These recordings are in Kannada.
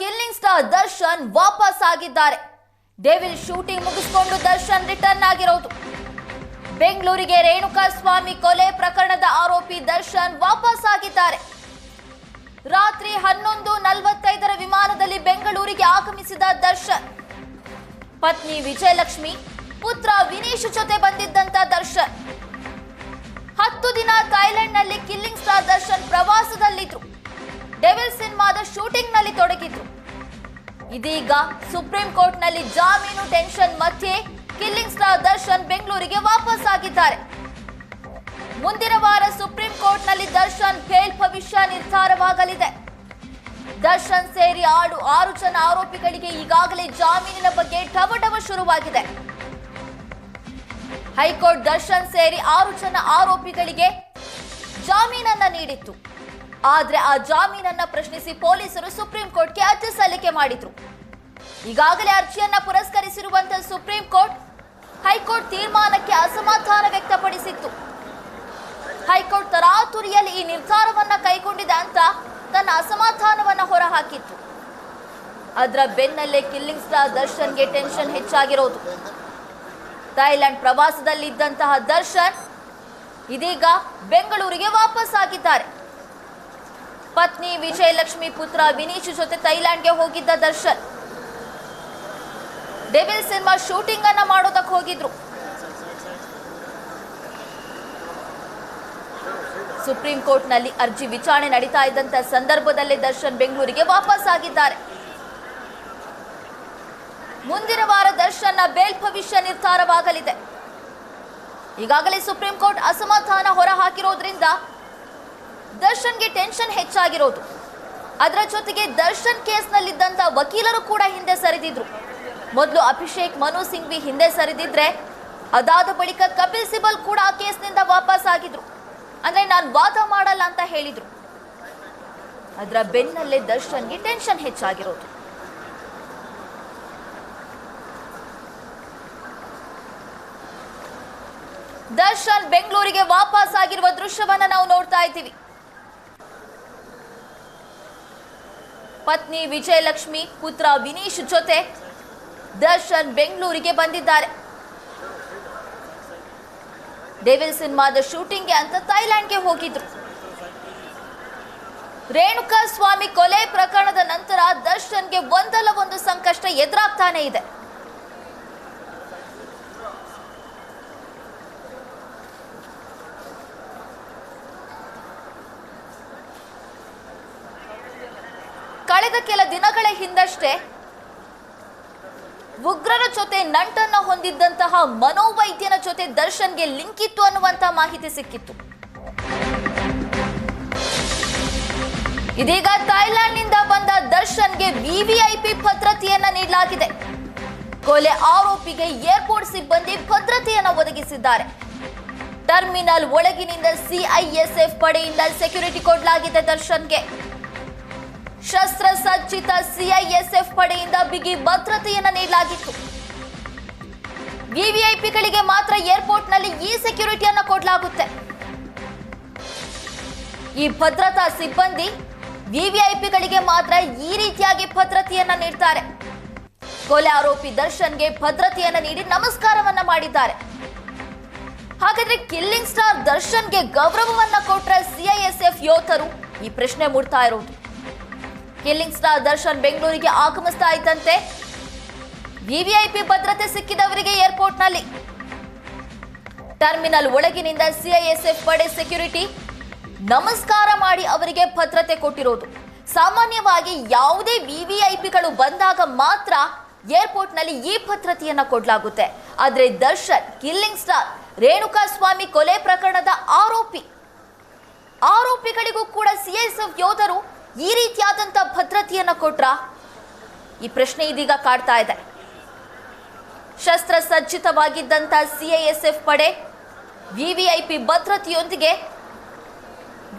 ಕಿಲ್ಲಿಂಗ್ ಸ್ಟಾರ್ ದರ್ಶನ್ ವಾಪಸ್ ಆಗಿದ್ದಾರೆ ಡೇವಿಲ್ ಶೂಟಿಂಗ್ ಮುಗಿಸಿಕೊಂಡು ದರ್ಶನ್ ರಿಟರ್ನ್ ಆಗಿರೋದು. ಬೆಂಗಳೂರಿಗೆ ರೇಣುಕಾ ಸ್ವಾಮಿ ಕೊಲೆ ಪ್ರಕರಣದ ಆರೋಪಿ ದರ್ಶನ್ ವಾಪಸ್ ಆಗಿದ್ದಾರೆ ರಾತ್ರಿ ಹನ್ನೊಂದು ನಲವತ್ತೈದರ ವಿಮಾನದಲ್ಲಿ ಬೆಂಗಳೂರಿಗೆ ಆಗಮಿಸಿದ ದರ್ಶನ್. ಪತ್ನಿ ವಿಜಯಲಕ್ಷ್ಮಿ, ಪುತ್ರ ವಿನೀಶ್ ಜೊತೆ ಬಂದಿದ್ದಂತ ದರ್ಶನ್. ಹತ್ತು ದಿನ ಥೈಲ್ಯಾಂಡ್ನಲ್ಲಿ ಕಿಲ್ಲಿಂಗ್ ಸ್ಟಾರ್ ದರ್ಶನ್ ಪ್ರವಾಸದಲ್ಲಿದ್ರು. ಡೆವಿಲ್ ಸಿನಿಮಾದ ಶೂಟಿಂಗ್ನಲ್ಲಿ ತೊಡಗಿದ್ರು. ಇದೀಗ ಸುಪ್ರೀಂ ಕೋರ್ಟ್ನಲ್ಲಿ ಜಾಮೀನು ಟೆನ್ಷನ್ ಮಧ್ಯೆ ಕಿಲ್ಲಿಂಗ್ ಸ್ಟಾರ್ ದರ್ಶನ್ ಬೆಂಗಳೂರಿಗೆ ವಾಪಸ್ ಆಗಿದ್ದಾರೆ ಮುಂದಿನ ವಾರ ಸುಪ್ರೀಂ ಕೋರ್ಟ್ನಲ್ಲಿ ದರ್ಶನ್ ಫೇಲ್ ಭವಿಷ್ಯ ನಿರ್ಧಾರವಾಗಲಿದೆ. ದರ್ಶನ್ ಸೇರಿ ಆಡು ಆರು ಜನ ಆರೋಪಿಗಳಿಗೆ ಈಗಾಗಲೇ ಜಾಮೀನಿನ ಬಗ್ಗೆ ಢವಢವ ಶುರುವಾಗಿದೆ. ಹೈಕೋರ್ಟ್ ದರ್ಶನ್ ಸೇರಿ ಆರು ಜನ ಆರೋಪಿಗಳಿಗೆ ಜಾಮೀನನ್ನ ನೀಡಿತ್ತು. ಆದ್ರೆ ಆ ಜಾಮೀನನ್ನ ಪ್ರಶ್ನಿಸಿ ಪೊಲೀಸರು ಸುಪ್ರೀಂ ಕೋರ್ಟ್ಗೆ ಅರ್ಜಿ ಸಲ್ಲಿಕೆ ಮಾಡಿದ್ರು. ಈಗಾಗಲೇ ಅರ್ಜಿಯನ್ನ ಪುರಸ್ಕರಿಸಿರುವಂತಹ ಸುಪ್ರೀಂ ಕೋರ್ಟ್ ಹೈಕೋರ್ಟ್ ತೀರ್ಮಾನಕ್ಕೆ ಅಸಮಾಧಾನ ವ್ಯಕ್ತಪಡಿಸಿತ್ತು. ಹೈಕೋರ್ಟ್ ತರಾತುರಿಯಲ್ಲಿ ಈ ನಿರ್ಧಾರವನ್ನ ಕೈಗೊಂಡಿದೆ ಅಂತ ತನ್ನ ಅಸಮಾಧಾನವನ್ನ ಹೊರಹಾಕಿತ್ತು. ಅದರ ಬೆನ್ನಲ್ಲೇ ಕಿಲ್ಲಿಂಗ್ ಸ್ಟಾರ್ ದರ್ಶನ್ಗೆ ಟೆನ್ಷನ್ ಹೆಚ್ಚಾಗಿರೋದು. ಥೈಲ್ಯಾಂಡ್ ಪ್ರವಾಸದಲ್ಲಿದ್ದಂತಹ ದರ್ಶನ್ ಇದೀಗ ಬೆಂಗಳೂರಿಗೆ ವಾಪಸ್ ಆಗಿದ್ದಾರೆ ಪತ್ನಿ ವಿಜಯಲಕ್ಷ್ಮಿ ಪುತ್ರ ವಿನೀಶ್ ಜೊತೆ ಥೈಲ್ಯಾಂಡ್ಗೆ ಹೋಗಿದ್ದ ದರ್ಶನ್. ಡೆವಿಲ್ ಸಿನಿಮಾ ಶೂಟಿಂಗ್ ಅನ್ನ ಮಾಡೋದಕ್ಕೆ ಹೋಗಿದ್ರು. ಸುಪ್ರೀಂ ಕೋರ್ಟ್ನಲ್ಲಿ ಅರ್ಜಿ ವಿಚಾರಣೆ ನಡೀತಾ ಇದ್ದಂತ ಸಂದರ್ಭದಲ್ಲೇ ದರ್ಶನ್ ಬೆಂಗಳೂರಿಗೆ ವಾಪಸ್ ಆಗಿದ್ದಾರೆ. ಮುಂದಿನ ವಾರ ದರ್ಶನ್ನ ಬೇಲ್ ಭವಿಷ್ಯ ನಿರ್ಧಾರವಾಗಲಿದೆ. ಈಗಾಗಲೇ ಸುಪ್ರೀಂ ಕೋರ್ಟ್ ಅಸಮಾಧಾನ ಹೊರಹಾಕಿರೋದ್ರಿಂದ ದರ್ಶನ್ಗೆ ಟೆನ್ಷನ್ ಹೆಚ್ಚಾಗಿರೋದು. ಅದರ ಜೊತೆಗೆ ದರ್ಶನ್ ಕೇಸ್ನಲ್ಲಿದ್ದಂತ ವಕೀಲರು ಕೂಡ ಹಿಂದೆ ಸರಿದಿದ್ರು. ಮೊದಲು ಅಭಿಷೇಕ್ ಮನು ಸಿಂಘ್ವಿ ಹಿಂದೆ ಸರಿದಿದ್ರೆ ಅದಾದ ಬಳಿಕ ಕಪಿಲ್ ಸಿಬಲ್ ಕೂಡ ಆ ಕೇಸ್ನಿಂದ ವಾಪಸ್ ಆಗಿದ್ರು. ಅಂದ್ರೆ ನಾನು ವಾದ ಮಾಡಲ್ಲ ಅಂತ ಹೇಳಿದ್ರು. ಅದರ ಬೆನ್ನಲ್ಲೇ ದರ್ಶನ್ಗೆ ಟೆನ್ಷನ್ ಹೆಚ್ಚಾಗಿರೋದು. ದರ್ಶನ್ ಬೆಂಗಳೂರಿಗೆ ವಾಪಸ್ ಆಗಿರುವ ದೃಶ್ಯವನ್ನ ನಾವು ನೋಡ್ತಾ ಇದ್ದೀವಿ. ಪತ್ನಿ ವಿಜಯಲಕ್ಷ್ಮಿ ಪುತ್ರ ವಿನೀಶ್ ಜೊತೆ ದರ್ಶನ್ ಬೆಂಗಳೂರಿಗೆ ಬಂದಿದ್ದಾರೆ. ಡೆವಿಲ್ ಸಿನಿಮಾದ ಶೂಟಿಂಗ್ಗೆ ಅಂತ ಥೈಲ್ಯಾಂಡ್ಗೆ ಹೋಗಿದ್ರು. ರೇಣುಕಾ ಸ್ವಾಮಿ ಕೊಲೆ ಪ್ರಕರಣದ ನಂತರ ದರ್ಶನ್ಗೆ ಒಂದಲ್ಲ ಒಂದು ಸಂಕಷ್ಟ ಎದುರಾಗ್ತಾನೆ ಇದೆ. ಕಳೆದ ಕೆಲ ದಿನಗಳ ಹಿಂದಷ್ಟೇ ಉಗ್ರರ ಜೊತೆ ನಂಟನ್ನು ಹೊಂದಿದ್ದಂತಹ ಮನೋವೈದ್ಯನ ಜೊತೆ ದರ್ಶನ್ಗೆ ಲಿಂಕ್ ಇತ್ತು ಅನ್ನುವಂತ ಮಾಹಿತಿ ಸಿಕ್ಕಿತ್ತು. ಇದೀಗ ಥೈಲ್ಯಾಂಡ್ನಿಂದ ಬಂದ ದರ್ಶನ್ಗೆ ವಿವಿಐಪಿ ಭದ್ರತೆಯನ್ನ ನೀಡಲಾಗಿದೆ. ಕೊಲೆ ಆರೋಪಿಗೆ ಏರ್ಪೋರ್ಟ್ ಸಿಬ್ಬಂದಿ ಭದ್ರತೆಯನ್ನ ಒದಗಿಸಿದ್ದಾರೆ. ಟರ್ಮಿನಲ್ ಒಳಗಿನಿಂದ ಸಿಐಎಸ್ಎಫ್ ಪಡೆಯಿಂದ ಸೆಕ್ಯೂರಿಟಿ ಕೊಡಲಾಗಿದೆ ದರ್ಶನ್ಗೆ. ಶಸ್ತ್ರಸಜ್ಜಿತ ಸಿಐಎಸ್ಎಫ್ ಪಡೆಯಿಂದ ಬಿಗಿ ಭದ್ರತೆಯನ್ನು ನೀಡಲಾಗಿತ್ತು. ವಿವಿಐಪಿಗಳಿಗೆ ಮಾತ್ರ ಏರ್ಪೋರ್ಟ್ನಲ್ಲಿ ಈ ಸೆಕ್ಯೂರಿಟಿಯನ್ನು ಕೊಡಲಾಗುತ್ತೆ. ಈ ಭದ್ರತಾ ಸಿಬ್ಬಂದಿ ವಿವಿಐಪಿಗಳಿಗೆ ಮಾತ್ರ ಈ ರೀತಿಯಾಗಿ ಭದ್ರತೆಯನ್ನ ನೀಡ್ತಾರೆ. ಕೊಲೆ ಆರೋಪಿ ದರ್ಶನ್ಗೆ ಭದ್ರತೆಯನ್ನ ನೀಡಿ ನಮಸ್ಕಾರವನ್ನ ಮಾಡಿದ್ದಾರೆ. ಹಾಗಾದ್ರೆ ಕಿಲ್ಲಿಂಗ್ ಸ್ಟಾರ್ ದರ್ಶನ್ಗೆ ಗೌರವವನ್ನ ಕೊಟ್ಟರೆ ಸಿಐಎಸ್ಎಫ್ ಯೋಧರು ಈ ಪ್ರಶ್ನೆ ಮೂಡ್ತಾ ಇರೋದು. ಕಿಲ್ಲಿಂಗ್ ಸ್ಟಾರ್ ದರ್ಶನ್ ಬೆಂಗಳೂರಿಗೆ ಆಗಮಿಸ್ತಾ ಇದ್ದಂತೆ ವಿವಿಐಪಿ ಭದ್ರತೆ ಸಿಕ್ಕಿದವರಿಗೆ ಏರ್ಪೋರ್ಟ್ನಲ್ಲಿ. ಟರ್ಮಿನಲ್ ಒಳಗಿನಿಂದ ಸಿಐಎಸ್ಎಫ್ ಪಡೆ ಸೆಕ್ಯೂರಿಟಿ ನಮಸ್ಕಾರ ಮಾಡಿ ಅವರಿಗೆ ಭದ್ರತೆ ಕೊಟ್ಟಿರೋದು. ಸಾಮಾನ್ಯವಾಗಿ ಯಾವುದೇ ವಿವಿಐಪಿಗಳು ಬಂದಾಗ ಮಾತ್ರ ಏರ್ಪೋರ್ಟ್ನಲ್ಲಿ ಈ ಭದ್ರತೆಯನ್ನು ಕೊಡಲಾಗುತ್ತೆ. ಆದರೆ ದರ್ಶನ್, ಕಿಲ್ಲಿಂಗ್ ಸ್ಟಾರ್ ರೇಣುಕಾ ಸ್ವಾಮಿ ಕೊಲೆ ಪ್ರಕರಣದ ಆರೋಪಿ. ಆರೋಪಿಗಳಿಗೂ ಕೂಡ ಸಿಐಎಸ್ಎಫ್ ಯೋಧರು ಈ ರೀತಿಯಾದಂಥ ಭದ್ರತೆಯನ್ನು ಕೊಟ್ರ ಈ ಪ್ರಶ್ನೆ ಇದೀಗ ಕಾಡ್ತಾ ಇದೆ. ಶಸ್ತ್ರ ಸಜ್ಜಿತವಾಗಿದ್ದಂಥ ಸಿಐಎಸ್ಎಫ್ ಪಡೆ ವಿವಿಐಪಿ ಭದ್ರತೆಯೊಂದಿಗೆ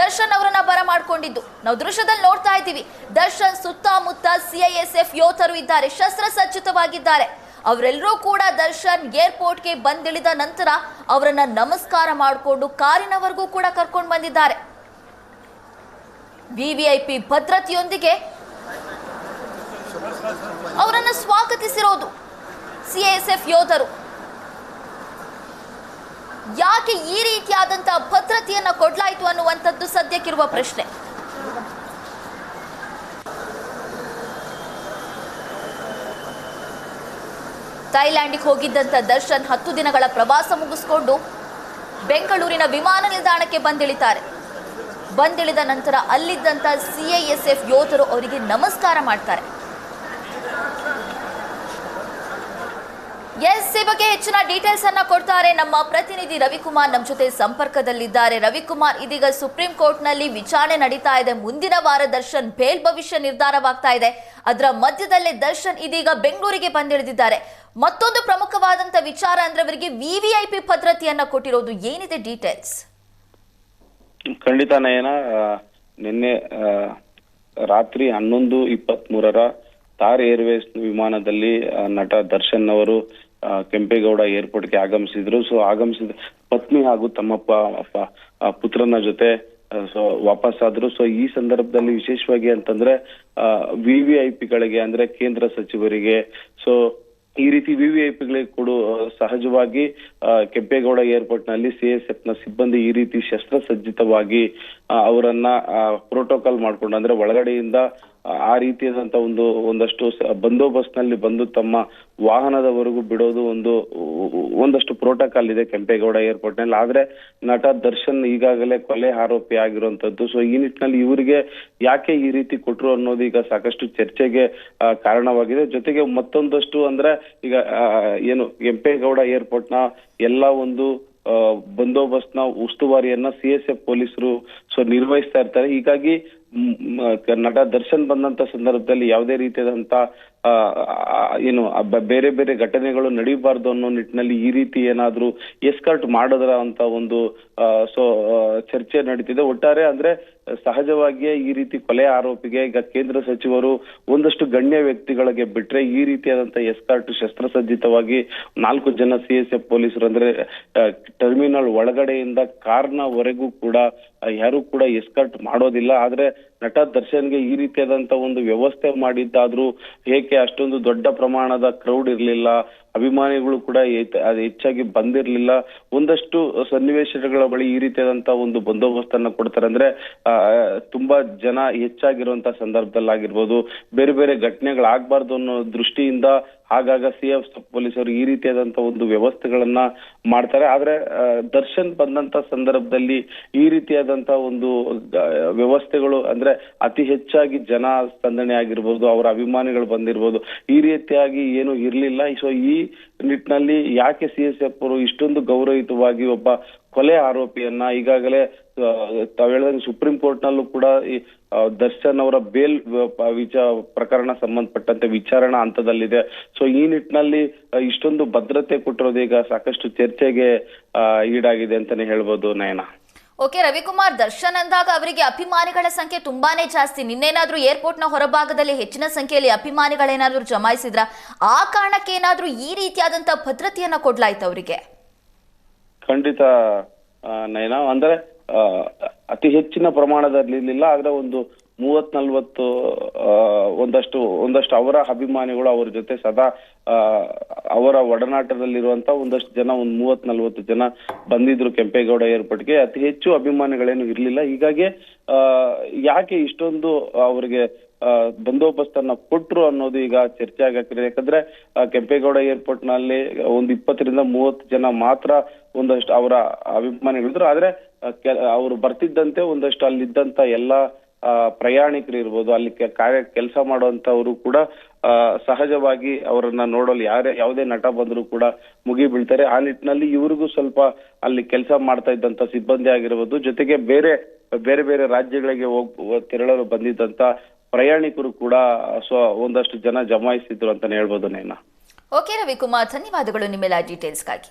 ದರ್ಶನ್ ಅವರನ್ನ ಬರಮಾಡಿಕೊಂಡಿದ್ದು ನಾವು ದೃಶ್ಯದಲ್ಲಿ ನೋಡ್ತಾ ಇದ್ದೀವಿ. ದರ್ಶನ್ ಸುತ್ತಮುತ್ತ ಸಿಐಎಸ್ಎಫ್ ಯೋಧರು ಇದ್ದಾರೆ ಶಸ್ತ್ರಸಜ್ಜಿತವಾಗಿದ್ದಾರೆ ಅವರೆಲ್ಲರೂ ಕೂಡ ದರ್ಶನ್ ಏರ್ಪೋರ್ಟ್ಗೆ ಬಂದಿಳಿದ ನಂತರ ಅವರನ್ನ ನಮಸ್ಕಾರ ಮಾಡಿಕೊಂಡು ಕಾರಿನವರೆಗೂ ಕೂಡ ಕರ್ಕೊಂಡು ಬಂದಿದ್ದಾರೆ. ವಿವಿಐಪಿ ಭದ್ರತೆಯೊಂದಿಗೆ ಅವರನ್ನು ಸ್ವಾಗತಿಸಿರೋದು ಸಿಎಸ್ಎಫ್ ಯೋಧರು. ಯಾಕೆ ಈ ರೀತಿಯಾದಂತಹ ಭದ್ರತೆಯನ್ನ ಕೊಡ್ಲಾಯ್ತು ಅನ್ನುವಂಥದ್ದು ಸದ್ಯಕ್ಕಿರುವ ಪ್ರಶ್ನೆ. ಥೈಲ್ಯಾಂಡಿಗೆ ಹೋಗಿದ್ದಂಥ ದರ್ಶನ್ ಹತ್ತು ದಿನಗಳ ಪ್ರವಾಸ ಮುಗಿಸ್ಕೊಂಡು ಬೆಂಗಳೂರಿನ ವಿಮಾನ ನಿಲ್ದಾಣಕ್ಕೆ ಬಂದಿಳಿತಾರೆ ಬಂದಿಳಿದ ನಂತರ ಅಲ್ಲಿದ್ದಂಥ ಸಿಐಎಸ್ಎಫ್ ಯೋಧರು ಅವರಿಗೆ ನಮಸ್ಕಾರ ಮಾಡ್ತಾರೆ. ಎಸ್ ಈ ಬಗ್ಗೆ ಹೆಚ್ಚಿನ ಡೀಟೇಲ್ಸ್ ಅನ್ನ ಕೊಡ್ತಾರೆ ನಮ್ಮ ಪ್ರತಿನಿಧಿ ರವಿಕುಮಾರ್. ನಮ್ಮ ಜೊತೆ ಸಂಪರ್ಕದಲ್ಲಿದ್ದಾರೆ. ರವಿಕುಮಾರ್, ಇದೀಗ ಸುಪ್ರೀಂ ಕೋರ್ಟ್ನಲ್ಲಿ ವಿಚಾರಣೆ ನಡೀತಾ ಇದೆ. ಮುಂದಿನ ವಾರ ದರ್ಶನ್ ಬೇಲ್ ಭವಿಷ್ಯ ನಿರ್ಧಾರವಾಗ್ತಾ ಇದೆ. ಅದರ ಮಧ್ಯದಲ್ಲೇ ದರ್ಶನ್ ಇದೀಗ ಬೆಂಗಳೂರಿಗೆ ಬಂದಿಳಿದಿದ್ದಾರೆ. ಮತ್ತೊಂದು ಪ್ರಮುಖವಾದಂತ ವಿಚಾರ ಅಂದ್ರೆ ಅವರಿಗೆ ವಿವಿಐಪಿ ಭದ್ರತೆಯನ್ನ ಕೊಟ್ಟಿರೋದು ಏನಿದೆ ಡೀಟೇಲ್ಸ್ ಖಂಡಿತ ನಯನ ನಿನ್ನೆ ರಾತ್ರಿ ಹನ್ನೊಂದು ಇಪ್ಪತ್ತ್ ಮೂರರ ತಾರ್ ಏರ್ವೇಸ್ ವಿಮಾನದಲ್ಲಿ ನಟ ದರ್ಶನ್ ಅವರು ಕೆಂಪೇಗೌಡ ಏರ್ಪೋರ್ಟ್ಗೆ ಆಗಮಿಸಿದ್ರು. ಸೊ, ಆಗಮಿಸಿದ ಪತ್ನಿ ಹಾಗೂ ತಮ್ಮ ಪುತ್ರನ ಜೊತೆ ಸೊ ವಾಪಸ್ ಆದ್ರು ಸೊ, ಈ ಸಂದರ್ಭದಲ್ಲಿ ವಿಶೇಷವಾಗಿ ಅಂತಂದ್ರೆ ವಿ ವಿ ಐ ಪಿಗಳಿಗೆ ಅಂದ್ರೆ ಕೇಂದ್ರ ಸಚಿವರಿಗೆ, ಸೊ ಈ ರೀತಿ ವಿವಿಐಪಿಗಳಿಗೆ ಕೊಡು ಸಹಜವಾಗಿ ಕೆಂಪೇಗೌಡ ಏರ್ಪೋರ್ಟ್ನಲ್ಲಿ ಸಿಎಸ್ಎಫ್ನ ಸಿಬ್ಬಂದಿ ಈ ರೀತಿ ಶಸ್ತ್ರಸಜ್ಜಿತವಾಗಿ ಆ, ಅವರನ್ನ ಪ್ರೋಟೋಕಾಲ್ ಮಾಡ್ಕೊಂಡು ಅಂದ್ರೆ ಒಳಗಡೆಯಿಂದ ಆ, ರೀತಿಯಾದಂತ ಒಂದು ಒಂದಷ್ಟು ಬಂದೋಬಸ್ತ್ನಲ್ಲಿ ಬಂದು ತಮ್ಮ ವಾಹನದವರೆಗೂ ಬಿಡೋದು ಒಂದು ಒಂದಷ್ಟು ಪ್ರೋಟೋಕಾಲ್ ಇದೆ ಕೆಂಪೇಗೌಡ ಏರ್ಪೋರ್ಟ್ನಲ್ಲಿ ಆದ್ರೆ ನಟ ದರ್ಶನ್ ಈಗಾಗಲೇ ಕೊಲೆ ಆರೋಪಿ ಆಗಿರುವಂತದ್ದು. ಸೊ ಈ ನಿಟ್ಟಿನಲ್ಲಿ ಇವರಿಗೆ ಯಾಕೆ ಈ ರೀತಿ ಕೊಟ್ರು ಅನ್ನೋದು ಈಗ ಸಾಕಷ್ಟು ಚರ್ಚೆಗೆ ಕಾರಣವಾಗಿದೆ. ಜೊತೆಗೆ ಮತ್ತೊಂದಷ್ಟು ಅಂದ್ರೆ ಈಗ ಏನು ಕೆಂಪೇಗೌಡ ಏರ್ಪೋರ್ಟ್ನ ಎಲ್ಲಾ ಒಂದು ಬಂದೋಬಸ್ತ್ನ ಉಸ್ತುವಾರಿಯನ್ನ ಸಿ ಎಸ್ ಎಫ್ ಪೊಲೀಸರು ಸೊ ನಿರ್ವಹಿಸ್ತಾ ಇರ್ತಾರೆ. ಹೀಗಾಗಿ ನಟ ದರ್ಶನ್ ಬಂದಂತ ಸಂದರ್ಭದಲ್ಲಿ ಯಾವುದೇ ರೀತಿಯಾದಂತ ಆ, ಆ, ಏನು ಬೇರೆ ಬೇರೆ ಘಟನೆಗಳು ನಡೀಬಾರ್ದು ಅನ್ನೋ ನಿಟ್ಟಿನಲ್ಲಿ ಈ ರೀತಿ ಏನಾದ್ರೂ ಎಸ್ಕರ್ಟ್ ಮಾಡಿದ್ರ ಅಂತ ಒಂದು ಸೊ ಚರ್ಚೆ ನಡೀತಿದೆ. ಒಟ್ಟಾರೆ ಅಂದ್ರೆ ಸಹಜವಾಗಿಯೇ ಈ ರೀತಿ ಕೊಲೆ ಆರೋಪಿಗೆ ಈಗ ಕೇಂದ್ರ ಸಚಿವರು ಒಂದಷ್ಟು ಗಣ್ಯ ವ್ಯಕ್ತಿಗಳಿಗೆ ಬಿಟ್ರೆ ಈ ರೀತಿಯಾದಂತಹ ಎಸ್ಕಾರ್ಟ್ ಶಸ್ತ್ರಸಜ್ಜಿತವಾಗಿ ನಾಲ್ಕು ಜನ ಸಿ ಎಸ್ ಎಫ್ ಪೊಲೀಸರು ಅಂದ್ರೆ ಟರ್ಮಿನಲ್ ಒಳಗಡೆಯಿಂದ ಕಾರ್ನವರೆಗೂ ಕೂಡ ಯಾರು ಕೂಡ ಎಸ್ಕರ್ಟ್ ಮಾಡೋದಿಲ್ಲ. ಆದ್ರೆ ನಟ ದರ್ಶನ್ಗೆ ಈ ರೀತಿಯಾದಂತ ಒಂದು ವ್ಯವಸ್ಥೆ ಮಾಡಿದ್ದಾದ್ರೂ ಏಕೆ ಅಷ್ಟೊಂದು ದೊಡ್ಡ ಪ್ರಮಾಣದ ಕ್ರೌಡ್ ಇರ್ಲಿಲ್ಲ? ಅಭಿಮಾನಿಗಳು ಕೂಡ ಅದು ಹೆಚ್ಚಾಗಿ ಬಂದಿರ್ಲಿಲ್ಲ. ಒಂದಷ್ಟು ಸನ್ನಿವೇಶಗಳ ಬಳಿ ಈ ರೀತಿಯಾದಂತ ಒಂದು ಬಂದೋಬಸ್ತನ್ನ ಕೊಡ್ತಾರೆ. ಅಂದ್ರೆ ತುಂಬಾ ಜನ ಹೆಚ್ಚಾಗಿರುವಂತ ಸಂದರ್ಭದಲ್ಲಾಗಿರ್ಬೋದು. ಬೇರೆ ಬೇರೆ ಘಟನೆಗಳಾಗಬಾರ್ದು ಅನ್ನೋ ದೃಷ್ಟಿಯಿಂದ ಆಗಾಗ ಸಿ ಎಫ್ ಪೊಲೀಸರು ಈ ರೀತಿಯಾದಂತಹ ಒಂದು ವ್ಯವಸ್ಥೆಗಳನ್ನ ಮಾಡ್ತಾರೆ. ಆದ್ರೆ ದರ್ಶನ್ ಬಂದಂತ ಸಂದರ್ಭದಲ್ಲಿ ಈ ರೀತಿಯಾದಂತ ಒಂದು ವ್ಯವಸ್ಥೆಗಳು ಅಂದ್ರೆ ಅತಿ ಹೆಚ್ಚಾಗಿ ಜನ ಸ್ಪಂದನೆ ಆಗಿರ್ಬೋದು, ಅವರ ಅಭಿಮಾನಿಗಳು ಬಂದಿರ್ಬೋದು. ಈ ರೀತಿಯಾಗಿ ಏನು ಇರಲಿಲ್ಲ. ಸೊ ಈ ನಿಟ್ಟಿನಲ್ಲಿ ಯಾಕೆ ಸಿ ಎಸ್ ಎಫ್ ಅವರು ಇಷ್ಟೊಂದು ಗೌರವಯುತವಾಗಿ ಒಬ್ಬ ಕೊಲೆ ಆರೋಪಿಯನ್ನ ಈಗಾಗಲೇ ತಾವು ಹೇಳಿದಂಗೆ ಸುಪ್ರೀಂ ಕೋರ್ಟ್ ನಲ್ಲೂ ಕೂಡ ಈ ದರ್ಶನ್ ಅವರ ಬೇಲ್ ವಿಚಾರ ಪ್ರಕರಣ ಸಂಬಂಧಪಟ್ಟಂತೆ ವಿಚಾರಣಾ ಹಂತದಲ್ಲಿದೆ. ಸೊ ಈ ನಿಟ್ಟಿನಲ್ಲಿ ಇಷ್ಟೊಂದು ಭದ್ರತೆ ಕೊಟ್ಟಿರೋದು ಈಗ ಸಾಕಷ್ಟು ಚರ್ಚೆಗೆ ಈಡಾಗಿದೆ ಅಂತಾನೆ ಹೇಳ್ಬೋದು ನಯನ. ಓಕೆ, ರವಿಕುಮಾರ್, ದರ್ಶನ್ ಅಂದಾಗ ಅವರಿಗೆ ಅಭಿಮಾನಿಗಳ ಸಂಖ್ಯೆ ತುಂಬಾನೇ ಜಾಸ್ತಿ. ನಿನ್ನೇನಾದ್ರೂ ಏರ್ಪೋರ್ಟ್ನ ಹೊರಭಾಗದಲ್ಲಿ ಹೆಚ್ಚಿನ ಸಂಖ್ಯೆಯಲ್ಲಿ ಅಭಿಮಾನಿಗಳೇನಾದ್ರೂ ಜಮಾಯಿಸಿದ್ರ? ಆ ಕಾರಣಕ್ಕೆ ಏನಾದ್ರೂ ಈ ರೀತಿಯಾದಂತ ಭದ್ರತೆಯನ್ನ ಕೊಡ್ಲಾಯ್ತು ಅವರಿಗೆ? ಖಂಡಿತ ನಯನ. ಅಂದ್ರೆ ಅತಿ ಹೆಚ್ಚಿನ ಪ್ರಮಾಣದಲ್ಲಿ ಆದ್ರೆ ಒಂದು ಮೂವತ್ ನಲ್ವತ್ತು ಒಂದಷ್ಟು ಒಂದಷ್ಟು ಅವರ ಅಭಿಮಾನಿಗಳು ಅವ್ರ ಜೊತೆ ಸದಾ ಅವರ ಒಡನಾಟದಲ್ಲಿರುವಂತ ಒಂದಷ್ಟು ಜನ ಒಂದ್ ಮೂವತ್ ನಲ್ವತ್ತು ಜನ ಬಂದಿದ್ರು ಕೆಂಪೇಗೌಡ ಏರ್ಪೋರ್ಟ್ಗೆ. ಅತಿ ಹೆಚ್ಚು ಅಭಿಮಾನಿಗಳೇನು ಇರ್ಲಿಲ್ಲ. ಹೀಗಾಗಿ ಯಾಕೆ ಇಷ್ಟೊಂದು ಅವರಿಗೆ ಆ, ಬಂದೋಬಸ್ತನ್ನ ಕೊಟ್ರು ಅನ್ನೋದು ಈಗ ಚರ್ಚೆ ಆಗಕ್ಕಿದೆ. ಯಾಕಂದ್ರೆ ಕೆಂಪೇಗೌಡ ಏರ್ಪೋರ್ಟ್ನಲ್ಲಿ ಒಂದು ಇಪ್ಪತ್ತರಿಂದ ಮೂವತ್ತು ಜನ ಮಾತ್ರ ಒಂದಷ್ಟು ಅವರ ಅಭಿಮಾನಿಗಳಿದ್ರು. ಆದ್ರೆ ಅವರು ಬರ್ತಿದ್ದಂತೆ ಒಂದಷ್ಟು ಅಲ್ಲಿದ್ದಂತ ಎಲ್ಲಾ ಪ್ರಯಾಣಿಕರು ಇರ್ಬೋದು, ಅಲ್ಲಿ ಕಾರ್ಯ, ಕೆಲಸ ಮಾಡುವಂತವರು ಕೂಡ ಸಹಜವಾಗಿ ಅವರನ್ನ ನೋಡಲು ಯಾರೇ, ಯಾವುದೇ ನಟ ಬಂದ್ರು ಕೂಡ ಮುಗಿ ಬೀಳ್ತಾರೆ. ಆ ನಿಟ್ಟಿನಲ್ಲಿ ಇವ್ರಿಗೂ ಸ್ವಲ್ಪ ಅಲ್ಲಿ ಕೆಲಸ ಮಾಡ್ತಾ ಇದ್ದಂತ ಸಿಬ್ಬಂದಿ ಆಗಿರ್ಬೋದು, ಜೊತೆಗೆ ಬೇರೆ ಬೇರೆ ಬೇರೆ ರಾಜ್ಯಗಳಿಗೆ ಹೋಗ್ ತೆರಳಲು ಬಂದಿದ್ದಂತ ಪ್ರಯಾಣಿಕರು ಕೂಡ, ಸೊ, ಒಂದಷ್ಟು ಜನ ಜಮಾಯಿಸಿದ್ರು ಅಂತಾನೆ ಹೇಳ್ಬೋದು, ನೈನಾ. ಓಕೆ ರವಿಕುಮಾರ್, ಧನ್ಯವಾದಗಳು ನಿಮ್ಮೆಲ್ಲ ಡೀಟೇಲ್ಸ್ಗಾಗಿ.